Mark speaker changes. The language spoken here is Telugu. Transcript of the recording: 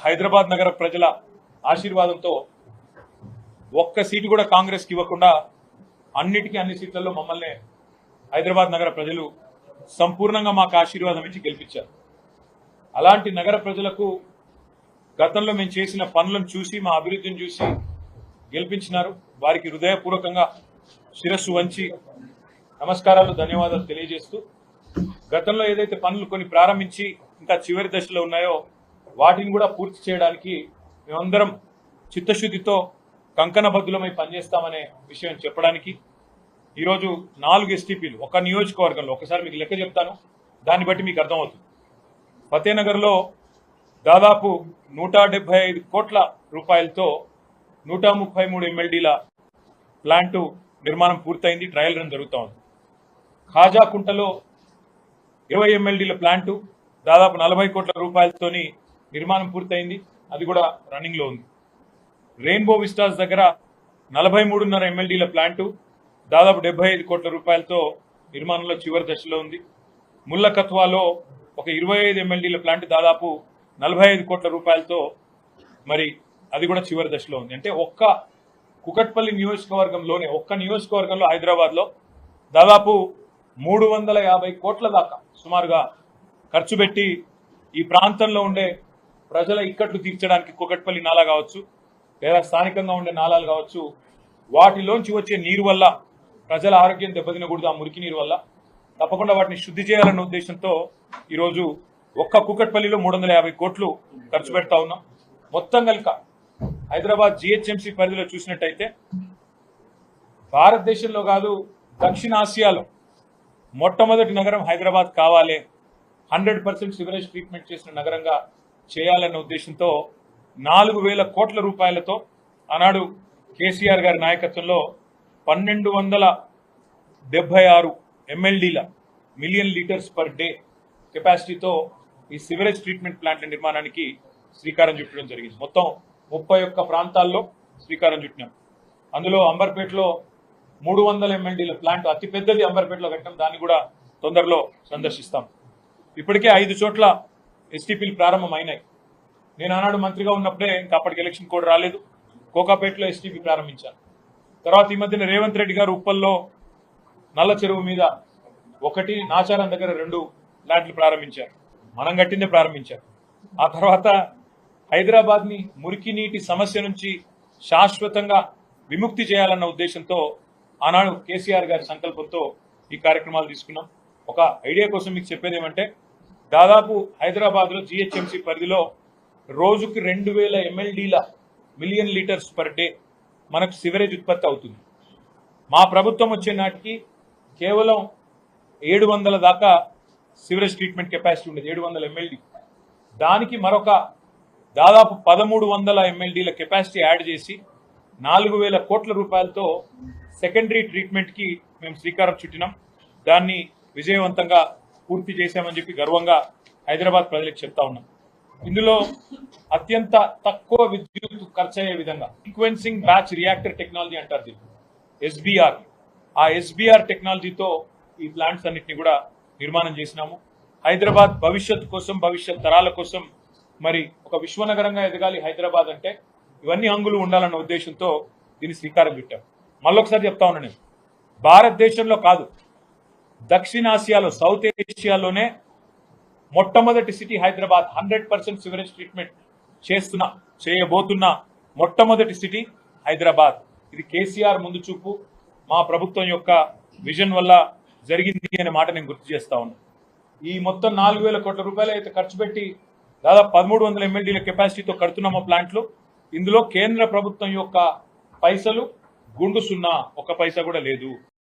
Speaker 1: హైదరాబాద్ నగర ప్రజల ఆశీర్వాదంతో ఒక్క సీటు కూడా కాంగ్రెస్కి ఇవ్వకుండా అన్నిటికీ అన్ని సీట్లలో మమ్మల్ని హైదరాబాద్ నగర ప్రజలు సంపూర్ణంగా మాకు ఆశీర్వాదం ఇచ్చి గెలిపించారు. అలాంటి నగర ప్రజలకు గతంలో మేము చేసిన పనులను చూసి మా అభివృద్ధిని చూసి గెలిపించినారు. వారికి హృదయపూర్వకంగా శిరస్సు వంచి నమస్కారాలు ధన్యవాదాలు తెలియజేస్తూ గతంలో ఏదైతే పనులు కొన్ని ప్రారంభించి ఇంకా చివరి దశలో ఉన్నాయో వాటిని కూడా పూర్తి చేయడానికి మేమందరం చిత్తశుద్ధితో కంకణబద్ధులమై పనిచేస్తామనే విషయం చెప్పడానికి ఈరోజు నాలుగు ఎస్టీపీలు ఒక నియోజకవర్గంలో ఒకసారి మీకు లెక్క చెప్తాను దాన్ని బట్టి మీకు అర్థమవుతుంది. ఫతేనగర్లో దాదాపు నూట డెబ్బై ఐదు కోట్ల రూపాయలతో నూట ముప్పై మూడు ఎమ్మెల్డీల ప్లాంటు నిర్మాణం పూర్తయింది ట్రయల్ రన్ జరుగుతూ ఉంది. ఖాజాకుంటలో ఇరవై ఎమ్మెల్డీల ప్లాంటు దాదాపు నలభై కోట్ల రూపాయలతోని నిర్మాణం పూర్తయింది. అది కూడా రన్నింగ్లో ఉంది. రెయిన్బో విస్టాస్ దగ్గర నలభై మూడున్నర ఎమ్మెల్డీల ప్లాంటు దాదాపు డెబ్బై ఐదు కోట్ల రూపాయలతో నిర్మాణంలో చివరి దశలో ఉంది. ముల్లకత్వాలో ఒక ఇరవై ఐదు ఎమ్మెల్డీల ప్లాంట్ దాదాపు నలభై ఐదు కోట్ల రూపాయలతో మరి అది కూడా చివరి దశలో ఉంది. అంటే ఒక్క కుకట్పల్లి నియోజకవర్గంలోనే ఒక్క నియోజకవర్గంలో హైదరాబాద్లో దాదాపు మూడు వందల యాభై కోట్ల దాకా సుమారుగా ఖర్చు పెట్టి ఈ ప్రాంతంలో ఉండే ప్రజల ఇక్కట్లు తీర్చడానికి కుకట్పల్లి నాలా కావచ్చు లేదా స్థానికంగా ఉండే నాలాలు కావచ్చు వాటిలోంచి వచ్చే నీరు వల్ల ప్రజల ఆరోగ్యం దెబ్బతినకూడదు ఆ మురికి నీరు వల్ల. తప్పకుండా వాటిని శుద్ధి చేయాలన్న ఉద్దేశంతో ఈరోజు ఒక్క కుకట్పల్లిలో మూడు వందల యాభై కోట్లు ఖర్చు పెడతా ఉన్నాం. మొత్తం కనుక హైదరాబాద్ జిహెచ్ఎంసీ పరిధిలో చూసినట్టయితే భారతదేశంలో కాదు దక్షిణాసియాలో మొట్టమొదటి నగరం హైదరాబాద్ కావాలి. హండ్రెడ్ పర్సెంట్ సివరేజ్ ట్రీట్మెంట్ చేసిన నగరంగా చేయాలన్న ఉద్దేశంతో నాలుగు వేల కోట్ల రూపాయలతో ఆనాడు కేసీఆర్ గారి నాయకత్వంలో పన్నెండు వందల డెబ్బై ఆరు ఎంఎల్డీల మిలియన్ లీటర్స్ పర్ డే కెపాసిటీతో ఈ సివరేజ్ ట్రీట్మెంట్ ప్లాంట్ల నిర్మాణానికి శ్రీకారం చుట్టడం జరిగింది. మొత్తం ముప్పై ఒక్క ప్రాంతాల్లో శ్రీకారం చుట్టినాం. అందులో అంబర్పేటలో మూడు వందల ఎంఎల్డీల ప్లాంట్ అతిపెద్దది అంబర్పేటలో కట్టడం దాన్ని కూడా తొందరలో సందర్శిస్తాం. ఇప్పటికే ఐదు చోట్ల ఎస్టీపీలు ప్రారంభం అయినాయి నేను ఆనాడు మంత్రిగా ఉన్నప్పుడే ఇంకా అప్పటికి ఎలక్షన్ కోడ్ రాలేదు. కోకాపేటలో ఎస్టీపీ ప్రారంభించాను. తర్వాత ఈ మధ్యన రేవంత్ రెడ్డి గారు ఉప్పల్లో నల్ల చెరువు మీద ఒకటి నాచారం దగ్గర రెండు ల్యాండ్లు ప్రారంభించారు. మనం కట్టిందే ప్రారంభించారు. ఆ తర్వాత హైదరాబాద్ని మురికి నీటి సమస్య నుంచి శాశ్వతంగా విముక్తి చేయాలన్న ఉద్దేశంతో ఆనాడు కేసీఆర్ గారి సంకల్పంతో ఈ కార్యక్రమాలు తీసుకున్నాం. ఒక ఐడియా కోసం మీకు చెప్పేది ఏమంటే దాదాపు హైదరాబాద్లో జిహెచ్ఎంసీ పరిధిలో రోజుకి రెండు వేల ఎంఎల్డీల మిలియన్ లీటర్స్ పర్ డే మనకు సివరేజ్ ఉత్పత్తి అవుతుంది. మా ప్రభుత్వం వచ్చే నాటికి కేవలం ఏడు వందల దాకా సివరేజ్ ట్రీట్మెంట్ కెపాసిటీ ఉండేది. ఏడు వందల ఎంఎల్డీ దానికి మరొక దాదాపు పదమూడు వందల ఎంఎల్డీల కెపాసిటీ యాడ్ చేసి నాలుగు వేల కోట్ల రూపాయలతో సెకండరీ ట్రీట్మెంట్కి మేము శ్రీకారం చుట్టినాం. దాన్ని విజయవంతంగా పూర్తి చేశామని చెప్పి గర్వంగా హైదరాబాద్ ప్రజలకు చెప్తా ఉన్నాం. ఇందులో అత్యంత తక్కువ విద్యుత్ ఖర్చు అయ్యే విధంగా సీక్వెన్సింగ్ బ్యాచ్ రియాక్టర్ టెక్నాలజీ అంటారు దీన్ని. ఎస్బీఆర్ ఆ ఎస్బీఆర్ టెక్నాలజీతో ఈ ప్లాంట్స్ అన్నిటిని కూడా నిర్మాణం చేసినాము. హైదరాబాద్ భవిష్యత్ కోసం భవిష్యత్ తరాల కోసం మరి ఒక విశ్వనగరంగా ఎదగాలి హైదరాబాద్ అంటే ఇవన్నీ అంగులు ఉండాలన్న ఉద్దేశంతో దీన్ని శ్రీకారం చుట్టాం. మళ్ళొకసారి చెప్తా ఉన్నా నేను. భారతదేశంలో కాదు దక్షిణాసియాలో సౌత్ ఏషియాలోనే మొట్టమొదటి city Hyderabad hundred percent sewerage treatment చేస్తున్న చేయబోతున్న మొట్టమొదటి సిటీ హైదరాబాద్. ఇది కేసీఆర్ ముందు చూపు మా ప్రభుత్వం యొక్క విజన్ వల్ల జరిగింది అనే మాట నేను గుర్తు చేస్తా ఉన్నా. ఈ మొత్తం నాలుగు వేల కోట్ల రూపాయలు అయితే ఖర్చు పెట్టి దాదాపు పదమూడు వందల ఎమ్మెల్డీల కెపాసిటీతో కడుతున్నామో ప్లాంట్లు. ఇందులో కేంద్ర ప్రభుత్వం యొక్క పైసలు గుండు సున్నా ఒక పైసా కూడా లేదు.